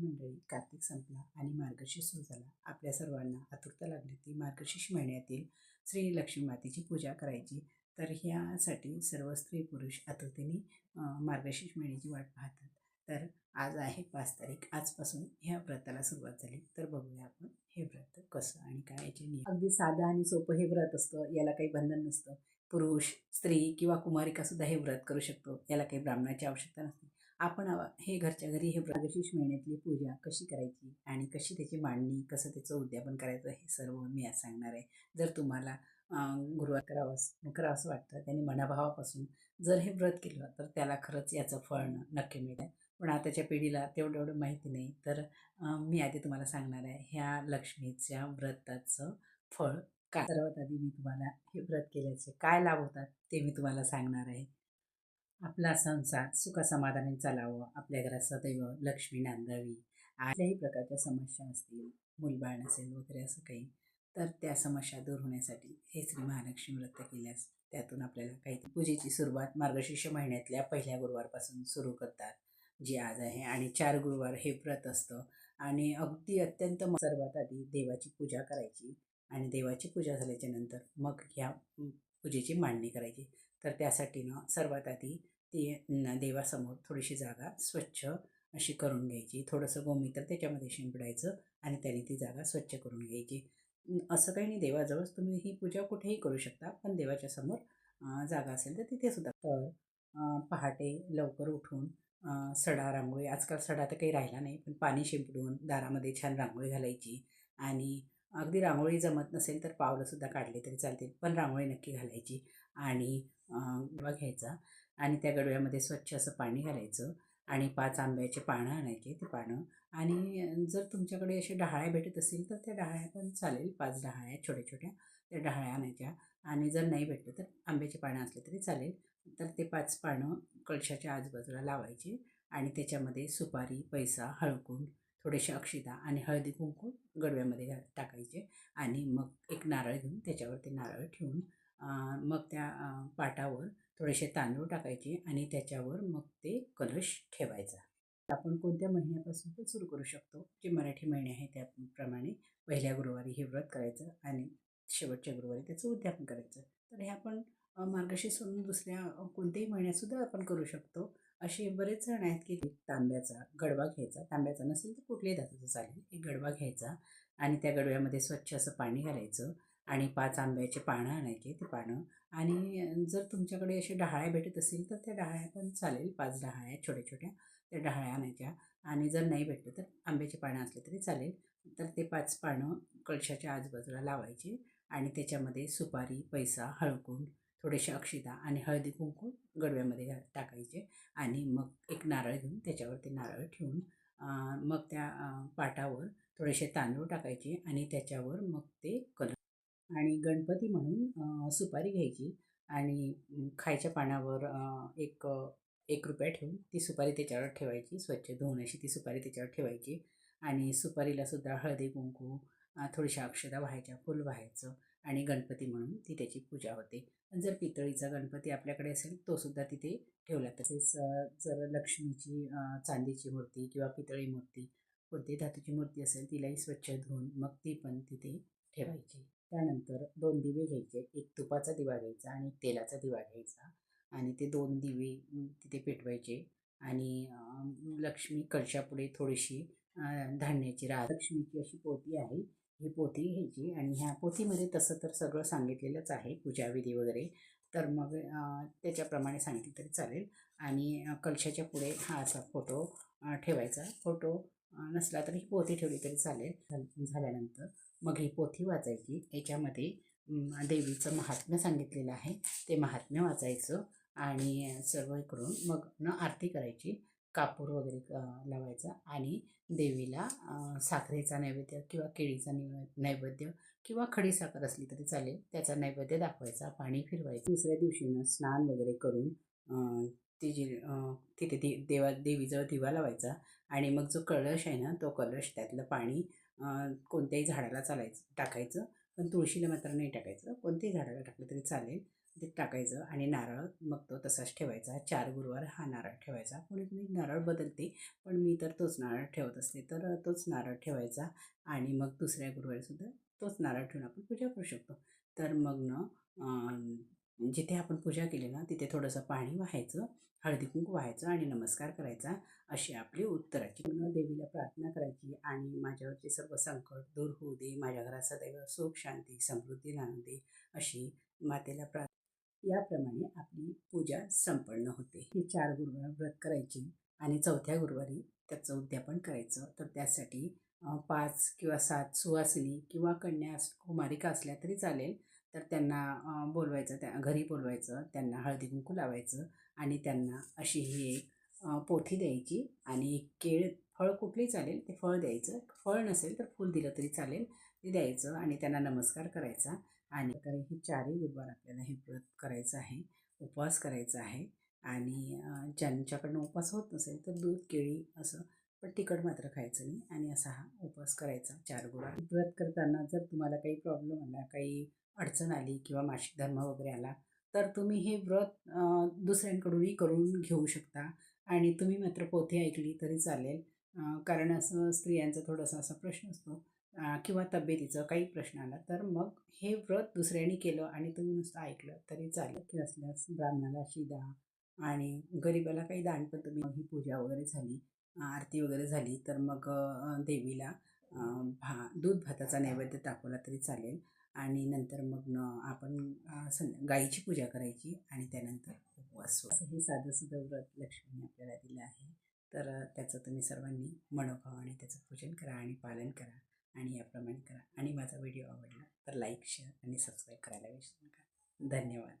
मंडळी कार्तिक संपला आणि मार्गशीर्ष सुरू झाला. आपल्या सर्वांना आतुरता लागली ती मार्गशीर्ष महिन्यातील श्री लक्ष्मी मातेची पूजा करायची. तर ह्यासाठी सर्व स्त्री पुरुष आतुरतेने मार्गशीर्ष महिन्याची वाट पाहतात. तर आज आहे पाच तारीख. आजपासून ह्या व्रताला सुरुवात झाली. तर बघूया आपण हे व्रत कसं आणि काय याचे नियम. अगदी साधं आणि सोपं हे व्रत असतं. याला काही बंधन नसतं. पुरुष स्त्री किंवा कुमारिकासुद्धा हे व्रत करू शकतो. याला काही ब्राह्मणाची आवश्यकता नसते. आपण हे घरच्या घरी हे मार्गशीर्ष महिन्यातली पूजा कशी करायची आणि कशी त्याची मांडणी कसं त्याचं उद्यापन करायचं हे सर्व मी आज सांगणार आहे. जर तुम्हाला गुरुवार करावं करावंसं वाटतं त्यांनी मनाभावापासून जर हे व्रत केलं तर त्याला खरंच याचं फळ नक्की मिळेल पण आताच्या पिढीला तेवढं एवढं माहिती नाही तर मी आधी तुम्हाला सांगणार आहे ह्या लक्ष्मीच्या व्रताचं फळ काय सर्वात आधी मी तुम्हाला हे व्रत केल्याचे काय लाभ होतात ते मी तुम्हाला सांगणार आहे. आपला संसार सुखसमाधानाने चालावं आपल्या घरात सदैव लक्ष्मी नांदावी कुठल्याही प्रकारच्या समस्या असतील मुलबाळ नसेल वगैरे असं काही तर त्या समस्या दूर होण्यासाठी हे श्री महालक्ष्मी व्रत केल्यास त्यातून आपल्याला काही पूजेची सुरुवात मार्गशीर्ष महिन्यातल्या पहिल्या गुरुवारपासून सुरू करतात जी आज आहे. आणि चार गुरुवार हे व्रत असतं. आणि अगदी अत्यंत म- सर्वात आधी देवाची पूजा करायची. आणि देवाची पूजा झाल्याच्यानंतर मग ह्या पूजेची मांडणी करायची. तर त्यासाठी ना सर्वात आधी ती देवासमोर थोडीशी जागा स्वच्छ अशी करून घ्यायची. थोडंसं गोमित्र त्याच्यामध्ये शिंपडायचं आणि त्याने ती जागा स्वच्छ करून घ्यायची. असं काही नाही देवाजवळच तुम्ही ही पूजा कुठेही करू शकता पण देवाच्या समोर जागा असेल तर तिथे सुद्धा. तर पहाटे लवकर उठून सडा रांगोळी आजकाल सडा तर काही राहिला नाही पण पाणी शिंपडून दारामध्ये छान रांगोळी घालायची आणि अगदी रांगोळी जमत नसेल तर पावलंसुद्धा काढले तरी चालतील पण रांगोळी नक्की घालायची. आणि गडवा घ्यायचा आणि त्या गडव्यामध्ये स्वच्छ असं पाणी घालायचं आणि पाच आंब्याचे पानं आणायचे ते पानं. आणि जर तुमच्याकडे असे डहाळ्या भेटत असतील तर त्या डहाळ्या पण चालेल पाच डहाळ्या छोट्या छोट्या त्या डहाळ्या आणायच्या आणि जर नाही भेटलं तर आंब्याचे पानं असले तरी चालेल. तर ते पाच पानं कळशाच्या आजूबाजूला लावायचे आणि त्याच्यामध्ये सुपारी पैसा हळकुंड थोडेसे अक्षिता आणि हळदी कुंकू गडव्यामध्ये घाल टाकायचे आणि मग एक नारळ घेऊन त्याच्यावर ते नारळ ठेवून मग त्या पाटावर थोडेसे तांदूळ टाकायचे आणि त्याच्यावर मग ते कलश ठेवायचा. आपण कोणत्या महिन्यापासून पण सुरू करू शकतो जे मराठी महिने आहे त्याप्रमाणे. पहिल्या गुरुवारी हे व्रत करायचं आणि शेवटच्या गुरुवारी त्याचं उद्यापन करायचं. तर हे आपण मार्गशीर्ष सोडून दुसऱ्या कोणत्याही महिन्यातसुद्धा आपण करू शकतो. असे बरेच जण आहेत की तांब्याचा गडवा घ्यायचा. तांब्याचा नसेल तर कुठल्याही धातूचा चालेल. एक गडवा घ्यायचा आणि त्या गडव्यामध्ये स्वच्छ असं पाणी घालायचं आणि पाच आंब्याचे पानं आणायचे ते पानं. आणि जर तुमच्याकडे असे डहाळ्या भेटत असेल तर त्या डहाळ्या पण चालेल. पाच डहाळ्या छोट्या छोट्या त्या डहाळ्या आणायच्या. आणि जर नाही भेटलं तर आंब्याचे पानं असले तरी चालेल. तर ते पाच पानं कळशाच्या आजूबाजूला लावायचे आणि त्याच्यामध्ये सुपारी पैसा हळकुंड थोडेसे अक्षिता आणि हळदी कुंकू गडव्यामध्ये घा टाकायचे आणि मग एक नारळ घेऊन त्याच्यावर ते नारळ ठेवून मग त्या पाटावर थोडेसे तांदूळ टाकायचे आणि त्याच्यावर मग ते कलर आणि गणपती म्हणून सुपारी घ्यायची आणि खायच्या पानावर एक एक रुपया ठेवून ती सुपारी त्याच्यावर ठेवायची स्वच्छ धुवून अशी ती सुपारी त्याच्यावर ठेवायची आणि सुपारीलासुद्धा हळदी कुंकू थोडीशी थोडीशा अक्षता व्हायच्या फुल व्हायचं आणि गणपती म्हणून ती त्याची पूजा होते. जर पितळीचा गणपती आपल्याकडे असेल तो सुद्धा तिथे ठेवला. तसेच जर लक्ष्मीची चांदीची मूर्ती किंवा पितळी मूर्ती कोणती धातूची मूर्ती असेल तिलाही स्वच्छ धुवून मग ती पण तिथे ठेवायची. त्यानंतर दोन दिवे घ्यायचे. एक तुपाचा दिवा घ्यायचा आणि एक तेलाचा दिवा घ्यायचा आणि ते दोन दिवे तिथे पेटवायचे आणि लक्ष्मी कळशापुढे थोडीशी धान्याची राह लक्ष्मीची अशी पोती आहे. ही पोथी घ्यायची आणि ह्या पोथीमध्ये तसं तर सगळं सांगितलेलंच आहे पूजाविधी वगैरे. तर मग त्याच्याप्रमाणे सांगितलं तरी चालेल. आणि कलशाच्या पुढे हा असा फोटो ठेवायचा. फोटो नसला तरी ही पोथी ठेवली तरी चालेल. झाल्यानंतर मग ही पोथी वाचायची. याच्यामध्ये देवीचं महात्म्य सांगितलेलं आहे. ते महात्म्य वाचायचं आणि सर्व इकडून करून मग न आरती करायची. कापूर वगैरे लावायचा आणि देवीला साखरेचा नैवेद्य किंवा केळीचा नैवे नैवेद्य किंवा खडी साखर असली तरी चालेल. त्याचा नैवेद्य दाखवायचा पाणी फिरवायचं. दुसऱ्या दिवशीनं स्नान वगैरे करून अं, ती जी तिथे दे देवा देवीजवळ दिवा लावायचा आणि मग जो कलश आहे ना तो कलश त्यातलं पाणी कोणत्याही झाडाला चालायचं टाकायचं. पण तुळशीला मात्र नाही टाकायचं. कोणत्याही झाडाला टाकलं तरी चालेल. ते टाकायचं आणि नारळ मग तो तसाच ठेवायचा. चार गुरुवार हा नारळ ठेवायचा. पुढे मी नारळ बदलते पण मी तर तोच नारळ ठेवत असते. तर तोच नारळ ठेवायचा आणि मग दुसऱ्या गुरुवारीसुद्धा तोच नारळ ठेवून आपण पूजा करू शकतो. तर मग न जिथे आपण पूजा केली ना तिथे थोडंसं पाणी वाहायचं हळदी कुंकू वाहायचं आणि नमस्कार करायचा अशी आपली उत्तराची देवीला प्रार्थना करायची आणि माझ्यावरचे सर्व संकट दूर होऊ दे माझ्या घरात सदैव सुख शांती समृद्धी नांदू दे अशी मातेला प्रार्थना याप्रमाणे आपली पूजा संपन्न होते. ही चार गुरुवार व्रत करायची आणि चौथ्या गुरुवारी त्याचं उद्यापन करायचं. तर त्यासाठी पाच किंवा सात सुवासिनी किंवा कन्या कुमारिका असल्या तरी चालेल. तर त्यांना बोलवायचं त्या घरी बोलवायचं त्यांना हळदी कुंकू लावायचं आणि त्यांना अशी ही एक पोथी द्यायची आणि केळ फळ कुठली चालेल ते फळ द्यायचं. फळ नसेल तर फूल दिलं तरी चालेल ते द्यायचं आणि त्यांना नमस्कार करायचा. आणि कारण हे चारही गुरुवार आपल्याला हे व्रत करायचं आहे उपवास करायचा आहे. आणि ज्यांच्याकडनं उपवास होत नसेल तर दूध केळी असं पण तिखट मात्र खायचं नाही. आणि असा हा उपवास करायचा चार गुरुवार. व्रत करताना जर तुम्हाला काही प्रॉब्लेम आला काही अडचण आली किंवा मासिक धर्म वगैरे आला तर तुम्ही हे व्रत दुसऱ्यांकडूनही करून घेऊ शकता. आणि तुम्ही मात्र पोथी ऐकली तरी चालेल. कारण असं स्त्रियांचा थोडासा असा प्रश्न असतो किंवा तब्येतीचं काही प्रश्न आला तर मग हे व्रत दुसऱ्याने केलं आणि तुम्ही नुसतं ऐकलं तरी चालेल. की असल्यास ब्राह्मणाला शिदा आणि गरिबाला काही दान पण तुम्ही ही पूजा वगैरे झाली आरती वगैरे झाली तर मग देवीला भा दूध भाताचा नैवेद्य दाखवला तरी चालेल. आणि नंतर मग न आपण सं गाईची पूजा करायची आणि त्यानंतर उपवास असं हे साधंसुद्धा व्रत लक्ष्मीने आपल्याला दिलं आहे. तर त्याचं तुम्ही सर्वांनी मनोभावाने त्याचं पूजन करा आणि पालन करा. आणि याप्रमाणे करा. आणि माझा व्हिडिओ आवडला तर लाईक शेअर आणि सबस्क्राईब करायला विसरू नका. धन्यवाद.